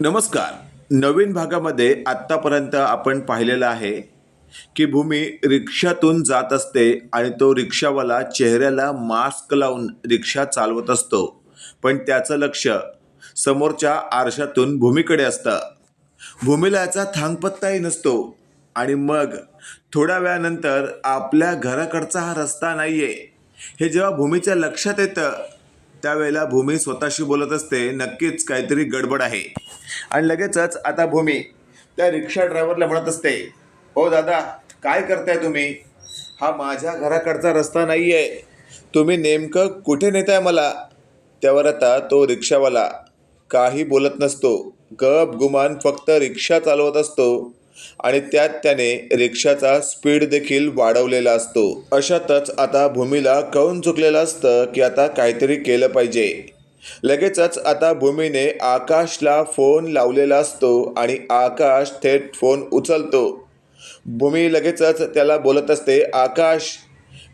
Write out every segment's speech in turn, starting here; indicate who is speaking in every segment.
Speaker 1: नमस्कार. नवीन भागामध्ये आत्तापर्यंत आपण पाहिलेलं आहे की भूमी रिक्षातून जात असते आणि तो रिक्षावाला चेहऱ्याला मास्क लावून रिक्षा चालवत असतो. पण त्याचं लक्ष समोरच्या आरशातून भूमीकडे असतं. भूमीला याचा थांगपत्ताही नसतो. आणि मग थोड्या वेळानंतर आपल्या घराकडचा हा रस्ता नाही आहे हे जेव्हा भूमीच्या लक्षात येतं त्यावेळेला भूमी स्वतःशी बोलत असते नक्कीच काहीतरी गडबड आहे. आणि लगेचच आता भूमी त्या रिक्षा ड्रायव्हरला म्हणत असते हो दादा काय करताय तुम्ही? हा माझ्या घराकडचा रस्ता नाही आहे तुम्ही नेमकं कुठे नेताय मला? त्यावर आता तो रिक्षावाला काही बोलत नसतो. गप गुमान फक्त रिक्षा चालवत असतो आणि त्यात त्याने रिक्षाचा स्पीड देखील वाढवलेला असतो. अशातच आता भूमीला कळून चुकलेलं असतं की आता काहीतरी केलं पाहिजे. लगेचच आता भूमीने आकाशला फोन लावलेला असतो आणि आकाश थेट फोन उचलतो. भूमी लगेचच त्याला बोलत असते आकाश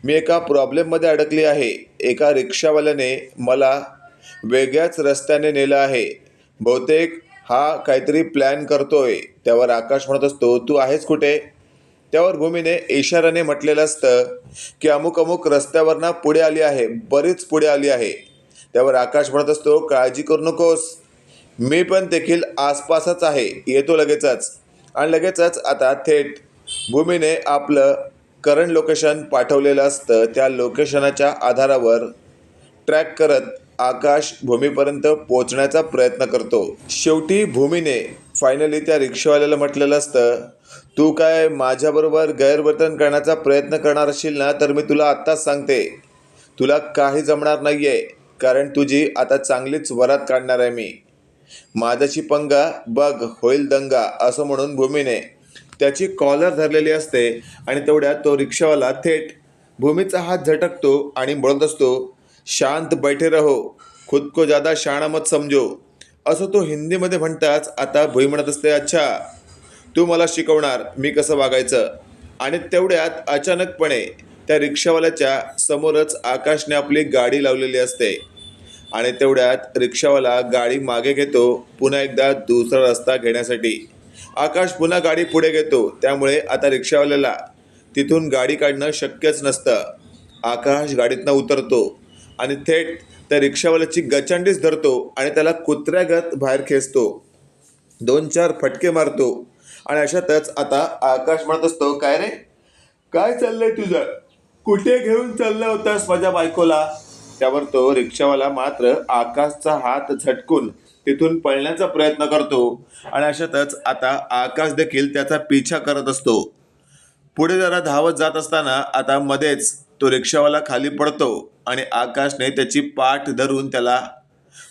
Speaker 1: मी एका प्रॉब्लेममध्ये अडकली आहे. एका रिक्षावाल्याने मला वेगळ्याच रस्त्याने नेलं आहे. बहुतेक हा काहीतरी प्लॅन करतोय. त्यावर आकाश म्हणत असतो तू आहेस कुठे? त्यावर भूमीने इशाराने म्हटलेलं असतं की अमुक अमुक रस्त्यावरनं पुढे आली आहे. बरीच पुढे आली आहे. त्यावर आकाश म्हणत असतो काळजी करू नकोस. मी पण देखील आसपासच आहे. येतो लगेचच. आणि लगेचच आता थेट भूमीने आपलं करंट लोकेशन पाठवलेलं असतं. त्या लोकेशनाच्या आधारावर ट्रॅक करत आकाश भूमीपर्यंत पोचण्याचा प्रयत्न करतो. शेवटी भूमीने फायनली त्या रिक्षावाल्याला म्हटलेलं असतं तू काय माझ्याबरोबर गैरवर्तन करण्याचा प्रयत्न करणार असशील ना तर मी तुला आत्ताच सांगते. तुला काही जमणार नाही आहे कारण तुझी आता चांगलीच वरात काढणार आहे मी. माझ्याची पंगा बघ होईल दंगा असं म्हणून भूमीने त्याची कॉलर धरलेली असते आणि तेवढ्यात तो रिक्षावाला थेट भूमीचा हात झटकतो आणि बोलत असतो शांत बैठे रहो खुद को ज्यादा शाणा मत समजो. असं तो हिंदीमध्ये म्हणताच आता भुई म्हणत असते अच्छा तू मला शिकवणार मी कसं वागायचं? आणि तेवढ्यात अचानकपणे त्या रिक्षावाल्याच्या समोरच आकाशने आपली गाडी लावलेली असते. आणि तेवढ्यात रिक्षावाला गाडी मागे घेतो पुन्हा एकदा दुसरा रस्ता घेण्यासाठी. आकाश पुन्हा गाडी पुढे घेतो त्यामुळे आता रिक्षावाल्याला तिथून गाडी काढणं शक्यच नसतं. आकाश गाडीतनं उतरतो आणि थेट त्या रिक्षावाल्याची गचांडीच धरतो आणि त्याला कुत्र्यागत बाहेर खेचतो. दोन चार फटके मारतो आणि अशातच आता आकाश म्हणत असतो काय रे? काय चाललंय तुझं? कुठे घेऊन चालला होतास माझ्या बायकोला? त्यावर तो रिक्षावाला मात्र आकाशचा हात झटकून तिथून पळण्याचा प्रयत्न करतो. आणि अशातच आता आकाश देखील त्याचा पिछा करत असतो. पुढे जरा धावत जात असताना आता मध्येच तो रिक्षावाला खाली पडतो आणि आकाशने त्याची पाठ धरून त्याला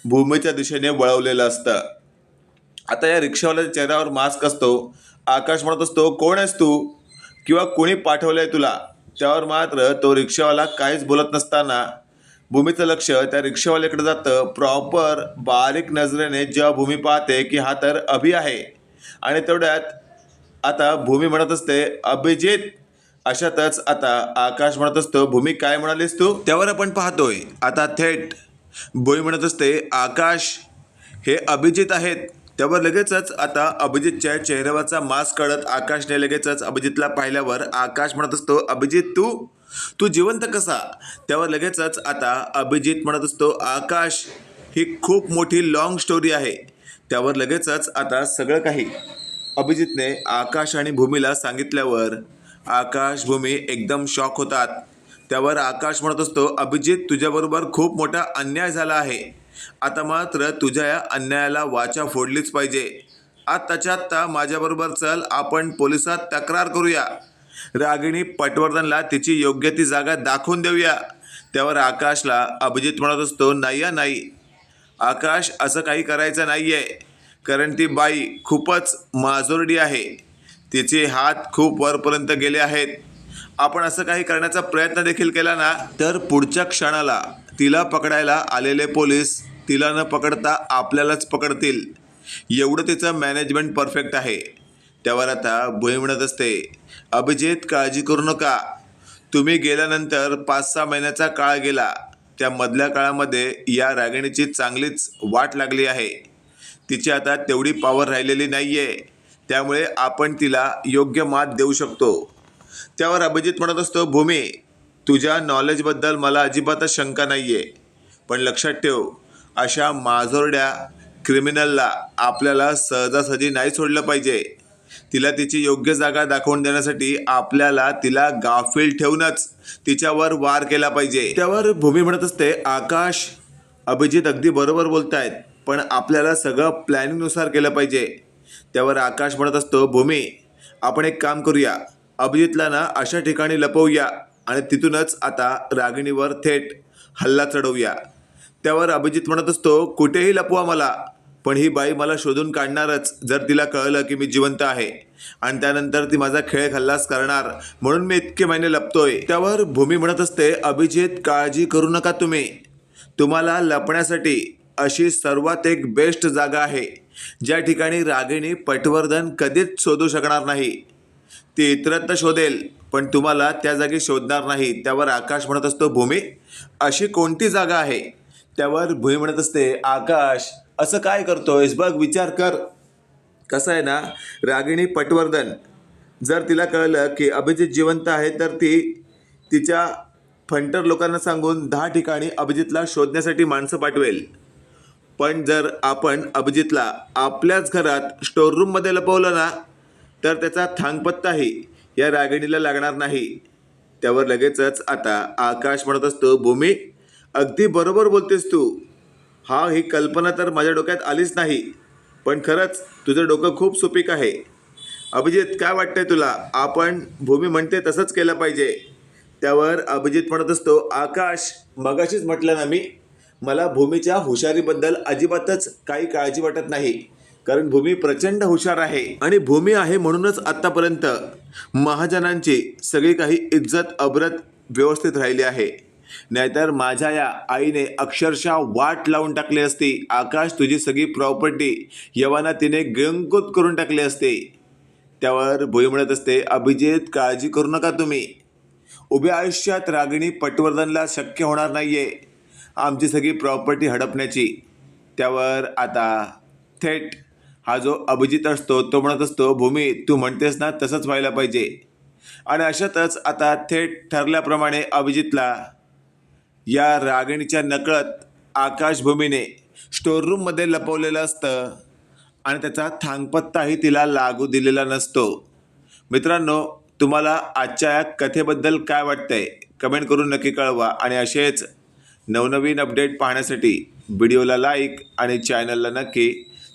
Speaker 1: भूमीच्या दिशेने वळवलेलं असतं. आता या रिक्षावाल्याच्या चेहऱ्यावर मास्क असतो. आकाश म्हणत असतो कोण आहेस तू? किंवा कोणी पाठवलंय तुला? त्यावर मात्र तो रिक्षावाला काहीच बोलत नसताना भूमीचं लक्ष त्या रिक्षावाल्याकडे जातं. प्रॉपर बारीक नजरेने जेव्हा भूमी पाहते की हा तर अभि आहे. आणि तेवढ्यात आता भूमी म्हणत असते अभिजित. अशातच आता आकाश म्हणत असतो भूमी काय म्हणालीस तू? त्यावर आपण पाहतोय आता थेट भूमी म्हणत असते आकाश हे अभिजित आहेत. त्यावर लगेचच आता अभिजितच्या चेहऱ्यावरचा मास्क काढत आकाशने लगेचच अभिजितला पाहिल्यावर आकाश म्हणत असतो अभिजित तू? तू जिवंत कसा? त्यावर लगेचच आता अभिजित म्हणत असतो आकाश ही खूप मोठी लॉंग स्टोरी आहे. त्यावर लगेचच आता सगळं काही. अभिजितने आकाश आणि भूमीला सांगितल्यावर आकाश भूमी एकदम शॉक होतात. त्यावर आकाश म्हणत असतो अभिजित तुझ्याबरोबर खूप मोठा अन्याय झाला आहे. आता मात्र तुझ्या या अन्यायाला वाचा फोडलीच पाहिजे. आत्ताच्या आत्ता माझ्याबरोबर चल आपण पोलिसात तक्रार करूया. रागिणी पटवर्धनला तिची योग्य ती जागा दाखवून देऊया. त्यावर आकाशला अभिजित म्हणत असतो नाही या नाही. आकाश असं काही करायचं नाही आहे कारण ती बाई खूपच माजोरडी आहे. तिचे हात खूप वरपर्यंत गेले आहेत. आपण असं काही करण्याचा प्रयत्न देखील केला ना तर पुढच्या क्षणाला तिला पकडायला आलेले पोलीस तिला न पकडता आपल्यालाच पकडतील. एवढं तिचं मॅनेजमेंट परफेक्ट आहे. त्यावर आता भुई म्हणत असते. अभिजित काळजी करू नका. तुम्ही गेल्यानंतर पाच सहा महिन्याचा काळ गेला. त्या मधल्या काळामध्ये या रागिणीची चांगलीच वाट लागली आहे. तिची आता तेवढी पॉवर राहिलेली नाही आहे त्यामुळे आपण तिला योग्य मात देऊ शकतो. त्यावर अभिजित म्हणत असतो भूमी तुझ्या नॉलेजबद्दल मला अजिबातच शंका नाही आहे पण लक्षात ठेव अशा माजोरड्या क्रिमिनलला आपल्याला सहजासहजी नाही सोडलं पाहिजे. तिला तिची योग्य जागा दाखवून देण्यासाठी आपल्याला तिला गाफील ठेवूनच तिच्यावर वार केला पाहिजे. त्यावर भूमी म्हणत असते आकाश अभिजित अगदी बरोबर बोलत आहेत पण आपल्याला सगळं प्लॅनिंगनुसार केलं पाहिजे. त्यावर आकाश म्हणत असतो भूमी आपण एक काम करूया. अभिजितला ना अशा ठिकाणी लपवूया. आणि तिथूनच आता रागिणीवर थेट हल्ला चढवूया. त्यावर अभिजित म्हणत असतो कुठेही लपवा मला पण ही बाई मला शोधून काढणारच जर तिला कळलं की मी जिवंत आहे. आणि त्यानंतर ती माझा खेळ खल्लास करणार म्हणून मी इतके महिने लपतोय. त्यावर भूमी म्हणत असते अभिजित काळजी करू नका तुम्ही. तुम्हाला लपण्यासाठी अशी सर्वात एक बेस्ट जागा आहे. ज्या ठिकाणी रागिणी पटवर्धन कधीच शोधू शकणार नाही. ती इतरत्र शोधेल पण तुम्हाला त्या जागी शोधणार नाही. त्यावर आकाश म्हणत असतो भूमी अशी कोणती जागा आहे? त्यावर भूमी म्हणत असते आकाश असं काय करतोयस? बघ विचार कर. कसं आहे ना रागिणी पटवर्धन जर तिला कळलं की अभिजित जिवंत आहे तर ती तिच्या फंटर लोकांना सांगून दहा ठिकाणी अभिजितला शोधण्यासाठी माणसं पाठवेल. पण जर आपण अभिजितला आपल्याच घरात स्टोअररूममध्ये लपवलं ना तर त्याचा थांगपत्ताही या रागिणीला लागणार नाही. त्यावर लगेचच आता आकाश म्हणत असतो भूमी अगदी बरोबर बोलतेस तू. हा ही कल्पना तर माझ्या डोक्यात आलीच नाही पण खरंच तुझं डोकं खूप सुपीक आहे. अभिजित काय वाटतंय तुला? आपण भूमी म्हणते तसंच केलं पाहिजे. त्यावर अभिजित म्हणत असतो आकाश मगाशीच म्हटलं ना मी मला भूमीच्या हुशारीबद्दल अजिबातच काही काळजी वाटत नाही. कारण भूमी प्रचंड हुशार आहे. आणि भूमी आहे म्हणूनच आत्तापर्यंत महाजनांची सगळी काही इज्जत अब्रत व्यवस्थित राहिली आहे. नाहीतर माझ्या या आईने अक्षरशः वाट लावून टाकली असती. आकाश तुझी सगळी प्रॉपर्टी यवाना तिने गिळंकृत करून टाकली असते. त्यावर भुई म्हणत असते अभिजित काळजी करू नका तुम्ही. उभ्या आयुष्यात रागिणी पटवर्धनला शक्य होणार नाही आहे आमची सगळी प्रॉपर्टी हडपण्याची. त्यावर आता थेट हा जो अभिजित असतो तो म्हणत असतो भूमी तू म्हणतेस ना तसंच व्हायला पाहिजे. आणि अशातच आता थेट ठरल्याप्रमाणे अभिजितला या रागिणीच्या नकळत आकाशभूमीने स्टोररूममध्ये लपवलेलं असतं आणि त्याचा थांगपत्ताही तिला लागू दिलेला नसतो. मित्रांनो तुम्हाला आजच्या या कथेबद्दल काय वाटतंय? कमेंट करून नक्की कळवा आणि असेच नवनवीन अपडेट पाहण्यासाठी व्हिडिओला लाईक आणि चॅनलला नक्की